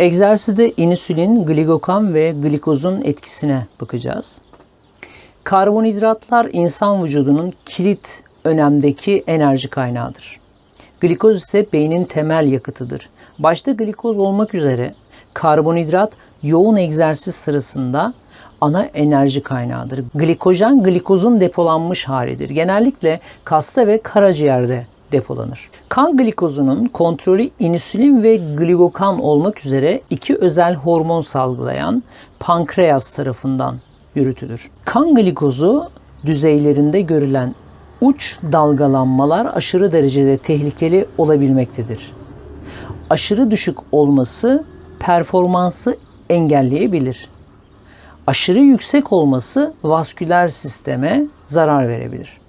Egzersizde insülin, gligokan ve glikozun etkisine bakacağız. Karbonhidratlar insan vücudunun kilit önemdeki enerji kaynağıdır. Glikoz ise beynin temel yakıtıdır. Başta glikoz olmak üzere karbonhidrat yoğun egzersiz sırasında ana enerji kaynağıdır. Glikojen glikozun depolanmış halidir. Genellikle kasta ve karaciğerde depolanır. Kan glikozunun kontrolü insülin ve gligokan olmak üzere iki özel hormon salgılayan pankreas tarafından yürütülür. Kan glikozu düzeylerinde görülen uç dalgalanmalar aşırı derecede tehlikeli olabilmektedir. Aşırı düşük olması performansı engelleyebilir. Aşırı yüksek olması vasküler sisteme zarar verebilir.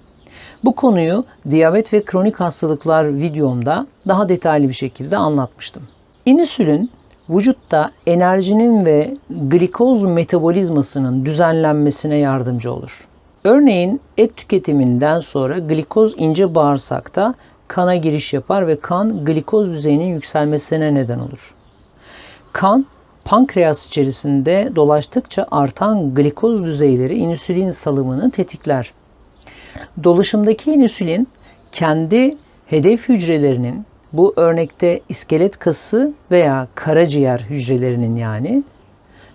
Bu konuyu diyabet ve kronik hastalıklar videomda daha detaylı bir şekilde anlatmıştım. İnsülin vücutta enerjinin ve glikoz metabolizmasının düzenlenmesine yardımcı olur. Örneğin et tüketiminden sonra glikoz ince bağırsakta kana giriş yapar ve kan glikoz düzeyinin yükselmesine neden olur. Kan pankreas içerisinde dolaştıkça artan glikoz düzeyleri insülin salımını tetikler. Dolaşımdaki insülin kendi hedef hücrelerinin bu örnekte iskelet kası veya karaciğer hücrelerinin yani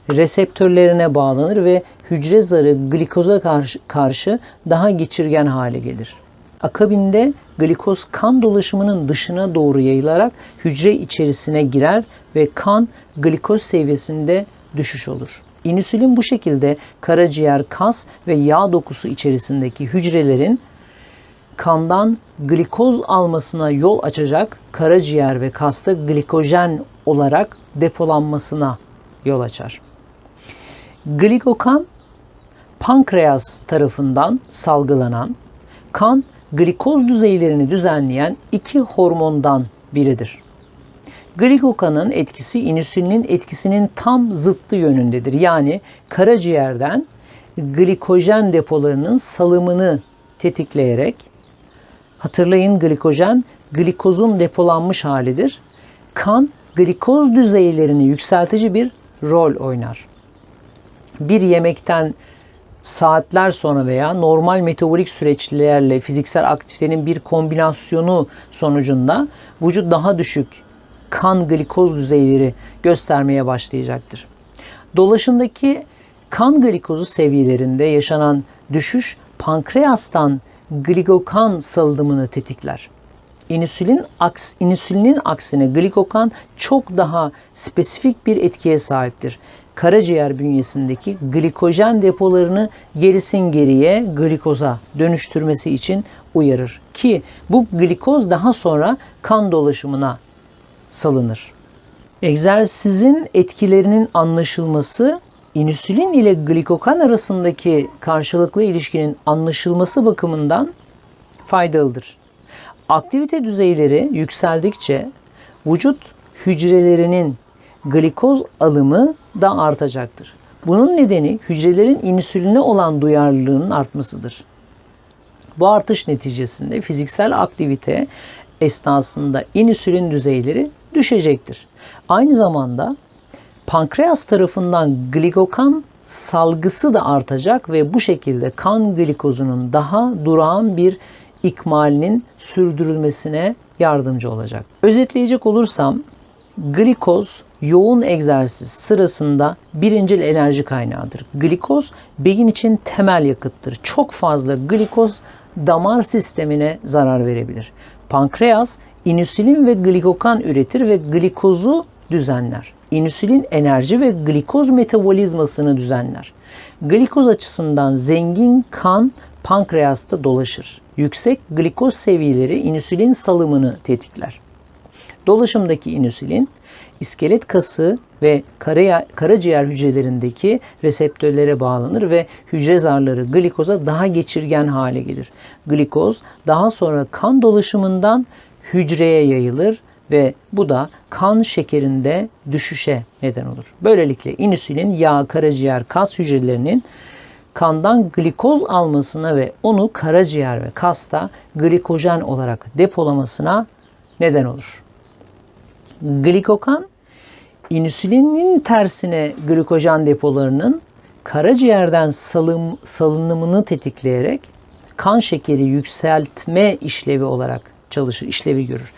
reseptörlerine bağlanır ve hücre zarı glikoza karşı, daha geçirgen hale gelir. Akabinde glikoz kan dolaşımının dışına doğru yayılarak hücre içerisine girer ve kan glikoz seviyesinde düşüş olur. İnsülin bu şekilde karaciğer, kas ve yağ dokusu içerisindeki hücrelerin kandan glikoz almasına yol açacak karaciğer ve kasta glikojen olarak depolanmasına yol açar. Glikokan pankreas tarafından salgılanan kan glikoz düzeylerini düzenleyen iki hormondan biridir. Glikokanın etkisi insülinin etkisinin tam zıttı yönündedir. Yani karaciğerden glikojen depolarının salımını tetikleyerek hatırlayın glikojen glikozun depolanmış halidir. Kan glikoz düzeylerini yükseltici bir rol oynar. Bir yemekten saatler sonra veya normal metabolik süreçlerle fiziksel aktivitenin bir kombinasyonu sonucunda vücut daha düşük kan glikoz düzeyleri göstermeye başlayacaktır. Dolaşımdaki kan glikozu seviyelerinde yaşanan düşüş pankreastan glikokan salınımını tetikler. İnsülin, aks, insülinin aksine glikokan çok daha spesifik bir etkiye sahiptir. Karaciğer bünyesindeki glikojen depolarını gerisin geriye glikoza dönüştürmesi için uyarır. Ki bu glikoz daha sonra kan dolaşımına salınır. Egzersizin etkilerinin anlaşılması insülin ile glikokan arasındaki karşılıklı ilişkinin anlaşılması bakımından faydalıdır. Aktivite düzeyleri yükseldikçe vücut hücrelerinin glikoz alımı da artacaktır. Bunun nedeni hücrelerin insüline olan duyarlılığının artmasıdır. Bu artış neticesinde fiziksel aktivite esnasında insülin düzeyleri düşecektir. Aynı zamanda pankreas tarafından glikokan salgısı da artacak ve bu şekilde kan glikozunun daha durağan bir ikmalinin sürdürülmesine yardımcı olacak. Özetleyecek olursam glikoz yoğun egzersiz sırasında birincil enerji kaynağıdır. Glikoz beyin için temel yakıttır. Çok fazla glikoz damar sistemine zarar verebilir. Pankreas insülin ve glikokan üretir ve glikozu düzenler. İnsülin enerji ve glikoz metabolizmasını düzenler. Glikoz açısından zengin kan pankreasta dolaşır. Yüksek glikoz seviyeleri insülin salımını tetikler. Dolaşımdaki insülin iskelet kası ve karaciğer hücrelerindeki reseptörlere bağlanır ve hücre zarları glikoza daha geçirgen hale gelir. Glikoz daha sonra kan dolaşımından hücreye yayılır ve bu da kan şekerinde düşüşe neden olur. Böylelikle insülin yağ, karaciğer, kas hücrelerinin kandan glikoz almasına ve onu karaciğer ve kasta glikojen olarak depolamasına neden olur. Glikokan İnsülinin tersine glikojen depolarının karaciğerden salım, salınımını tetikleyerek kan şekeri yükseltme işlevi olarak çalışır, işlevi görür.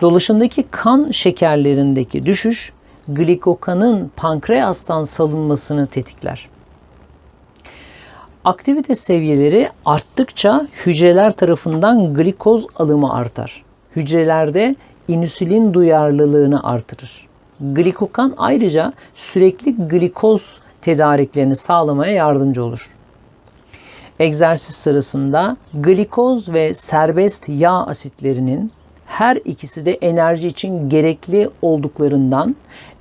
Dolaşımdaki kan şekerlerindeki düşüş glikokanın pankreastan salınmasını tetikler. Aktivite seviyeleri arttıkça hücreler tarafından glikoz alımı artar. Hücrelerde insülin duyarlılığını artırır. Glikokan ayrıca sürekli glikoz tedariklerini sağlamaya yardımcı olur. Egzersiz sırasında glikoz ve serbest yağ asitlerinin her ikisi de enerji için gerekli olduklarından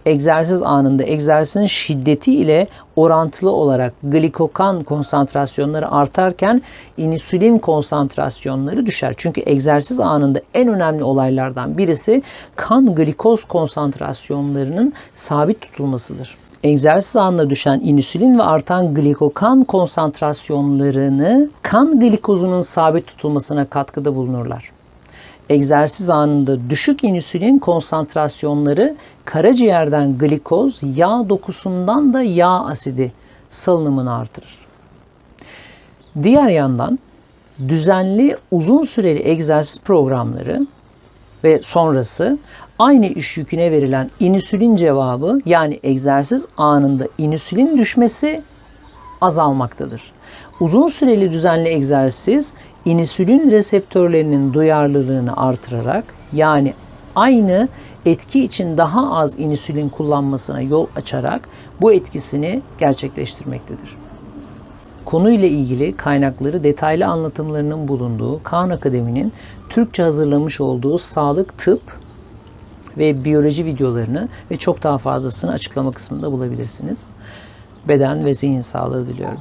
egzersiz anında egzersizin şiddeti ile orantılı olarak glikokan konsantrasyonları artarken insülin konsantrasyonları düşer. Çünkü egzersiz anında en önemli olaylardan birisi kan glikoz konsantrasyonlarının sabit tutulmasıdır. Egzersiz anında düşen insülin ve artan glikokan konsantrasyonlarını kan glikozunun sabit tutulmasına katkıda bulunurlar egzersiz anında düşük insülin konsantrasyonları karaciğerden glikoz, yağ dokusundan da yağ asidi salınımını artırır. Diğer yandan düzenli uzun süreli egzersiz programları ve sonrası aynı iş yüküne verilen insülin cevabı yani egzersiz anında insülin düşmesi azalmaktadır. Uzun süreli düzenli egzersiz insülin reseptörlerinin duyarlılığını artırarak yani aynı etki için daha az insülin kullanmasına yol açarak bu etkisini gerçekleştirmektedir. Konuyla ilgili kaynakları detaylı anlatımlarının bulunduğu Kaan Akademi'nin Türkçe hazırlamış olduğu sağlık, tıp ve biyoloji videolarını ve çok daha fazlasını açıklama kısmında bulabilirsiniz. Beden ve zihin sağlığı diliyorum.